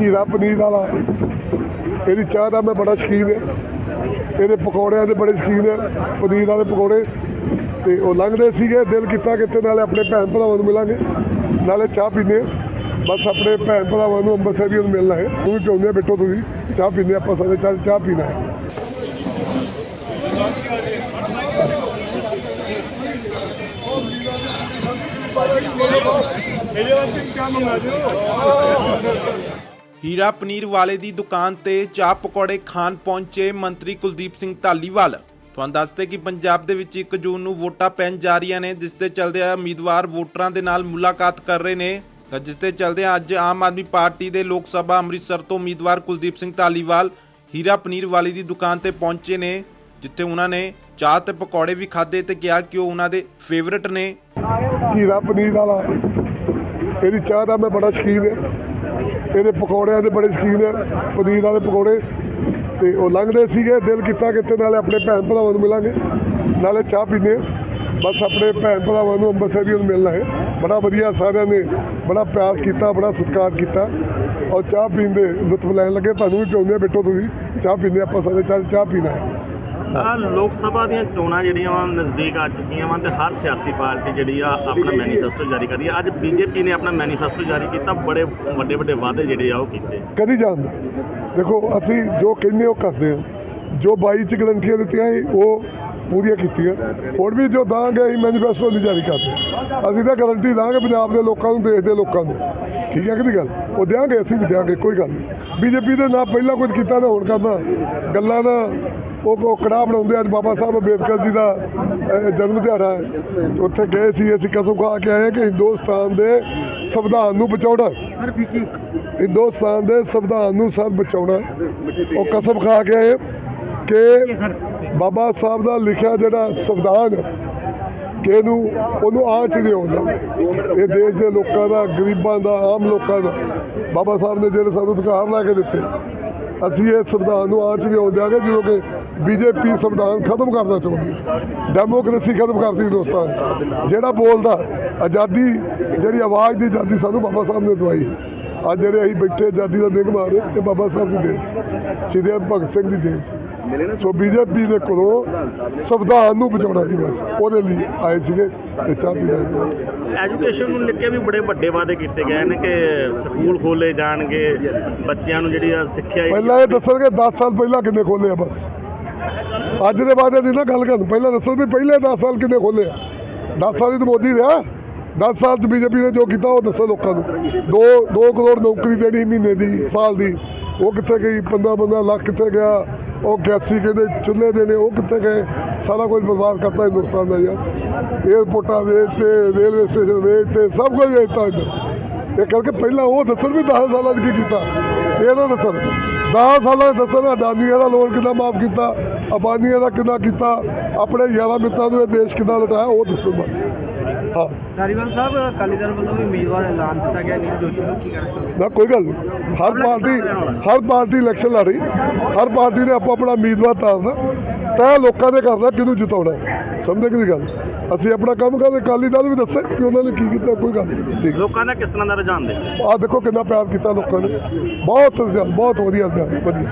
ਹੀਰਾ ਪਨੀਰ ਵਾਲਾ ਇਹਦੀ ਚਾਹ ਦਾ ਮੈਂ ਬੜਾ ਸ਼ੌਕੀਨ ਹਾਂ। ਇਹਦੇ ਪਕੌੜਿਆਂ ਦੇ ਬੜੇ ਸ਼ੌਕੀਨ ਹਾਂ। ਪਨੀਰ ਵਾਲੇ ਪਕੌੜੇ। ਤੇ ਉਹ ਲੰਘਦੇ ਸੀਗੇ, ਦਿਲ ਕੀਤਾ ਕਿ ਨਾਲੇ ਆਪਣੇ ਭੈਣ ਭਰਾਵਾਂ ਨੂੰ ਮਿਲਾਂਗੇ। ਨਾਲੇ ਚਾਹ ਪੀਂਦੇ ਬਸ ਆਪਣੇ ਭੈਣ ਭਰਾਵਾਂ ਨੂੰ ਅੰਮ੍ਰਿਤਸਰੀਆਂ ਨੂੰ ਮਿਲਣਾ ਹੈ। ਉਹ ਵੀ ਚਾਹੁੰਦੇ ਆ ਬੈਠੋ ਤੁਸੀਂ। ਚਾਹ ਪੀਂਦੇ ਆਪਾਂ ਸਾਰੇ। ਚਾਹ ਚਾਹ ਪੀਣਾ ਹੈ। ਹੀਰਾ ਪਨੀਰ ਵਾਲੇ ਦੀ ਦੁਕਾਨ ਤੇ ਚਾਹ ਪਕੌੜੇ ਖਾਣ ਪਹੁੰਚੇ ਮੰਤਰੀ ਕੁਲਦੀਪ ਸਿੰਘ ਧਾਲੀਵਾਲ। ਤੁਹਾਨੂੰ ਦੱਸਦੇ ਕਿ ਪੰਜਾਬ ਦੇ ਵਿੱਚ 1 ਜੂਨ ਨੂੰ ਵੋਟਾਂ ਪੈਣ ਜਾ ਰਹੀਆਂ ਨੇ, ਜਿਸ ਦੇ ਚਲਦੇ ਉਮੀਦਵਾਰ ਵੋਟਰਾਂ ਦੇ ਨਾਲ ਮੁਲਾਕਾਤ ਕਰ ਰਹੇ ਨੇ। ਤਾਂ ਜਿਸ ਦੇ ਚਲਦੇ ਅੱਜ ਆਮ ਆਦਮੀ ਪਾਰਟੀ ਦੇ ਲੋਕ ਸਭਾ ਅੰਮ੍ਰਿਤਸਰ ਤੋਂ ਉਮੀਦਵਾਰ ਕੁਲਦੀਪ ਸਿੰਘ ਧਾਲੀਵਾਲ ਹੀਰਾ ਪਨੀਰ ਵਾਲੇ ਦੀ ਦੁਕਾਨ ਤੇ ਪਹੁੰਚੇ ਨੇ, ਜਿੱਥੇ ਉਹਨਾਂ ਨੇ ਚਾਹ ਤੇ ਪਕੌੜੇ ਵੀ ਖਾਦੇ ਤੇ ਕਿਹਾ ਕਿ ਉਹ ਉਹਨਾਂ ਦੇ ਫੇਵਰਿਟ ਨੇ। ਹੀਰਾ ਪਨੀਰ ਵਾਲਾ। ਇਹਦੀ ਚਾਹ ਦਾ ਮੈਂ ਬੜਾ ਸ਼ੌਕੀਨ ਹਾਂ। ਇਹਦੇ ਪਕੌੜਿਆਂ ਦੇ ਬੜੇ ਸ਼ੌਕੀਨ ਹਾਂ ਪਨੀਰ ਵਾਲੇ ਪਕੌੜੇ। ਤੇ ਉਹ ਲੰਘਦੇ ਸੀਗੇ, ਦਿਲ ਕੀਤਾ ਕਿ ਨਾਲੇ ਆਪਣੇ ਭੈਣ ਭਰਾਵਾਂ ਨੂੰ ਮਿਲਾਂਗੇ। ਨਾਲੇ ਚਾਹ ਪੀਂਦੇ ਹਾਂ ਬਸ ਆਪਣੇ ਭੈਣ ਭਰਾਵਾਂ ਨੂੰ ਅੰਮ੍ਰਿਤਸਰੀਆਂ ਨੂੰ ਮਿਲਣਾ ਹੈ। ਬੜਾ ਵਧੀਆ ਸਾਰਿਆਂ ਨੇ ਬੜਾ ਪਿਆਰ ਕੀਤਾ, ਬੜਾ ਸਤਿਕਾਰ ਕੀਤਾ। ਔਰ ਚਾਹ ਪੀਂਦੇ, ਲੁਤਫ ਲੈਣ ਲੱਗੇ, ਤੁਹਾਨੂੰ ਵੀ ਪਿਆਉਂਦੇ ਆ ਬੈਠੋ ਤੁਸੀਂ। ਚਾਹ ਪੀਂਦੇ ਆਪਾਂ ਸਾਰੇ ਚਾਹ ਚਾਹ ਪੀਣਾ ਹੈ। ਆ ਲੋਕ ਸਭਾ ਦੀਆਂ ਚੋਣਾਂ ਜਿਹੜੀਆਂ ਵਾ ਨਜ਼ਦੀਕ ਆ ਚੁੱਕੀਆਂ ਵਾ ਤੇ ਹਰ ਸਿਆਸੀ ਪਾਰਟੀ ਜਿਹੜੀ ਆ ਆਪਣਾ ਮੈਨੀਫੈਸਟੋ ਜਾਰੀ ਕਰ ਰਹੀ ਆ। ਅੱਜ ਬੀਜੇਪੀ ਨੇ ਆਪਣਾ ਮੈਨੀਫੈਸਟੋ ਜਾਰੀ ਕੀਤਾ, ਬੜੇ ਵੱਡੇ ਵੱਡੇ ਵਾਅਦੇ ਜਿਹੜੇ ਆ ਉਹ ਕੀਤੇ। ਕਦੀ ਜਾਣਦਾ ਦੇਖੋ, ਅਸੀਂ ਜੋ ਕਹਿੰਦੇ ਉਹ ਕਰਦੇ ਹਾਂ ਜੋ 22 ਚ ਗਰੰਟੀਆਂ ਦਿੱਤੀਆਂ ਸੀ, ਉਹ ਪੂਰੀਆਂ ਕੀਤੀਆਂ। ਹੁਣ ਵੀ ਜੋ ਦਾਂਗੇ ਅਸੀਂ ਮੈਨੀਫੈਸਟੋ ਨਹੀਂ ਜਾਰੀ ਕਰਦੇ ਅਸੀਂ ਤਾਂ ਗਰੰਟੀ ਦਾਂਗੇ ਪੰਜਾਬ ਦੇ ਲੋਕਾਂ ਨੂੰ ਦੇਸ਼ ਦੇ ਲੋਕਾਂ ਨੂੰ। ਠੀਕ ਹੈ ਕਿ ਨਹੀਂ ਗੱਲ? ਉਹ ਦਿਆਂਗੇ ਅਸੀਂ ਵੀ ਦਿਆਂਗੇ ਕੋਈ ਗੱਲ ਨਹੀਂ। ਬੀਜੇਪੀ ਦੇ ਨਾ ਪਹਿਲਾਂ ਕੁਝ ਕੀਤਾ ਨਾ ਹੁਣ ਕਰਨਾ। ਗੱਲਾਂ ਦਾ ਉਹ ਕੜਾਹ ਬਣਾਉਂਦੇ ਅੱਜ ਬਾਬਾ ਸਾਹਿਬ ਅੰਬੇਦਕਰ ਜੀ ਦਾ ਜਨਮ ਦਿਹਾੜਾ ਹੈ। ਉੱਥੇ ਗਏ ਸੀ ਅਸੀਂ ਕਸਮ ਖਾ ਕੇ ਆਏ ਕਿ ਹਿੰਦੁਸਤਾਨ ਦੇ ਸੰਵਿਧਾਨ ਨੂੰ ਬਚਾਉਣਾ ਹਿੰਦੁਸਤਾਨ ਦੇ ਸੰਵਿਧਾਨ ਨੂੰ ਸਭ ਬਚਾਉਣਾ ਉਹ ਕਸਮ ਖਾ ਕੇ ਆਏ ਕਿ ਬਾਬਾ ਸਾਹਿਬ ਦਾ ਲਿਖਿਆ ਜਿਹੜਾ ਸੰਵਿਧਾਨ ਹੈ, ਕਿ ਇਹਨੂੰ ਉਹਨੂੰ ਆਂਚ ਨਹੀਂ ਆਉਂਦਾ ਇਹ ਦੇਸ਼ ਦੇ ਲੋਕਾਂ ਦਾ ਗਰੀਬਾਂ ਦਾ ਆਮ ਲੋਕਾਂ ਦਾ ਬਾਬਾ ਸਾਹਿਬ ਨੇ ਜਿਹੜੇ ਸਾਨੂੰ ਅਧਿਕਾਰ ਲਾ ਕੇ ਦਿੱਤੇ ਅਸੀਂ ਇਹ ਸੰਵਿਧਾਨ ਨੂੰ ਆਂਚ ਨਹੀਂ ਆਉਣ ਦਿਆਂਗੇ ਜਦੋਂ ਕਿ ਬੀਜੇਪੀ ਸੰਵਿਧਾਨ ਖਤਮ ਕਰਨਾ ਚਾਹੁੰਦੀ ਡੈਮੋਕ੍ਰੇਸੀ ਖਤਮ ਕਰਦੀ ਹਿੰਦੁਸਤਾਨ 'ਚ। ਜਿਹੜਾ ਬੋਲਦਾ ਆਜ਼ਾਦੀ ਜਿਹੜੀ ਆਵਾਜ਼ ਦੀ ਆਜ਼ਾਦੀ ਸਾਨੂੰ ਬਾਬਾ ਸਾਹਿਬ ਨੇ ਦਵਾਈ ਅੱਜ ਜਿਹੜੇ ਅਸੀਂ ਬੈਠੇ ਆਜ਼ਾਦੀ ਦਾ ਨਿਗ ਆ ਰਹੇ ਇਹ ਬਾਬਾ ਸਾਹਿਬ ਦੀ ਦੇਣ ਸੀ। ਸ਼੍ਰੀ ਭਗਤ ਸਿੰਘ ਦੀ ਦੇਣ ਸੀ। ਬੀਜੇਪੀ ਦੇ ਕੋਲੋਂ ਸੰਵਿਧਾਨ ਨੂੰ ਬਚਾਉਣਾ ਸੀ ਬਸ। ਉਹਦੇ ਲਈ ਆਏ ਸੀਗੇ ਤੇ ਚਾਹ ਪੀ ਐਜੂਕੇਸ਼ਨ ਨੂੰ ਲੈ ਕੇ ਵੀ ਬੜੇ ਵੱਡੇ ਵਾਅਦੇ ਕੀਤੇ ਗਏ ਨੇ ਕਿ ਸਕੂਲ ਖੋਲੇ ਜਾਣਗੇ ਬੱਚਿਆਂ ਨੂੰ ਜਿਹੜੀ ਆ ਸਿੱਖਿਆ ਪਹਿਲਾਂ ਇਹ ਦੱਸਣਗੇ 10 ਸਾਲ ਪਹਿਲਾਂ ਕਿੰਨੇ ਖੋਲੇ ਆ ਬਸ। ਅੱਜ ਦੇ ਬਾਅਦ ਦੀ ਨਾ ਗੱਲ ਕਰਨ ਪਹਿਲਾਂ ਦੱਸੋ ਵੀ ਪਹਿਲੇ 10 ਸਾਲ ਕਿੰਨੇ ਖੋਲੇ ਆ? 10 ਸਾਲ ਹੀ ਤਾਂ ਮੋਦੀ ਰਿਹਾ। 10 ਸਾਲ ਚ ਬੀਜੇਪੀ ਨੇ ਜੋ ਕੀਤਾ ਉਹ ਦੱਸੋ ਲੋਕਾਂ ਨੂੰ। 2 2 ਕਰੋੜ ਨੌਕਰੀ ਦੇਣੀ ਮਹੀਨੇ ਦੀ ਸਾਲ ਦੀ। ਉਹ ਕਿੱਥੇ ਗਈ? 15 15 ਲੱਖ ਕਿੱਥੇ ਗਿਆ? ਉਹ 81 ਕਹਿੰਦੇ ਚੁੱਲ੍ਹੇ ਦੇ ਨੇ, ਉਹ ਕਿੱਥੇ ਗਏ? ਸਾਰਾ ਕੁਝ ਬਰਬਾਦ ਕਰਤਾ ਹਿੰਦੁਸਤਾਨ ਦਾ ਯਾਰ। ਏਅਰਪੋਰਟਾਂ ਵੇਚ ਤੇ ਰੇਲਵੇ ਸਟੇਸ਼ਨ ਵੇਚ ਤੇ, ਸਭ ਕੁਝ ਵੇਚਤਾ ਇੱਧਰ ਇਹ ਕਰਕੇ ਪਹਿਲਾਂ ਉਹ ਦੱਸਣ ਵੀ 10 ਸਾਲਾਂ 'ਚ ਕੀ ਕੀਤਾ? ਇਹ ਨਾ ਦੱਸਣ। 10 ਸਾਲਾਂ 'ਚ ਦੱਸਣ, ਅਡਾਨੀਆਂ ਦਾ ਲੋਨ ਕਿੰਨਾ ਮਾਫ ਕੀਤਾ, ਅਬਾਨੀਆਂ ਦਾ ਕਿੰਨਾ ਕੀਤਾ, ਆਪਣੇ ਯਾਰਾਂ ਮਿੱਤਰਾਂ ਨੂੰ ਇਹ ਦੇਸ਼ ਕਿੰਨਾ ਲਟਾਇਆ, ਉਹ ਦੱਸੋ ਬਸ। ਹਾਂ ਧਾਰੀਵਾਲ ਸਾਹਿਬ ਅਕਾਲੀ ਦਲ ਵੱਲੋਂ ਵੀ ਉਮੀਦਵਾਰ ਐਲਾਨ ਕੀਤਾ ਗਿਆ ਨੀਲ ਜੋਸ਼ੀ ਨੂੰ ਕੀ ਨਾ ਕੋਈ ਗੱਲ ਨਹੀਂ। ਹਰ ਪਾਰਟੀ ਹਰ ਪਾਰਟੀ ਇਲੈਕਸ਼ਨ ਲੜ ਰਹੀ। ਹਰ ਪਾਰਟੀ ਨੇ ਆਪੋ ਆਪਣਾ ਉਮੀਦਵਾਰ ਤਾਰਨਾ। ਤੈਅ ਲੋਕਾਂ ਨੇ ਕਰਨਾ ਕਿਹਨੂੰ ਜਿਤਾਉਣਾ। ਸਮਝੇ ਕਿ ਗੱਲ ਅਸੀਂ ਆਪਣਾ ਕੰਮ ਕਰਦੇ ਅਕਾਲੀ ਦਲ ਵੀ ਦੱਸੇ ਕਿ ਉਹਨਾਂ ਨੇ ਕੀ ਕੀਤਾ ਕੋਈ ਗੱਲ ਨਹੀਂ। ਠੀਕ। ਲੋਕਾਂ ਦਾ ਕਿਸ ਤਰ੍ਹਾਂ ਦਾ ਰੁਝਾਨ ਦੇ ਆਹ ਦੇਖੋ ਕਿੰਨਾ ਪਿਆਰ ਕੀਤਾ ਲੋਕਾਂ ਨੇ। ਬਹੁਤ ਜ਼ਿਆਦਾ ਬਹੁਤ ਵਧੀਆ ਵਧੀਆ।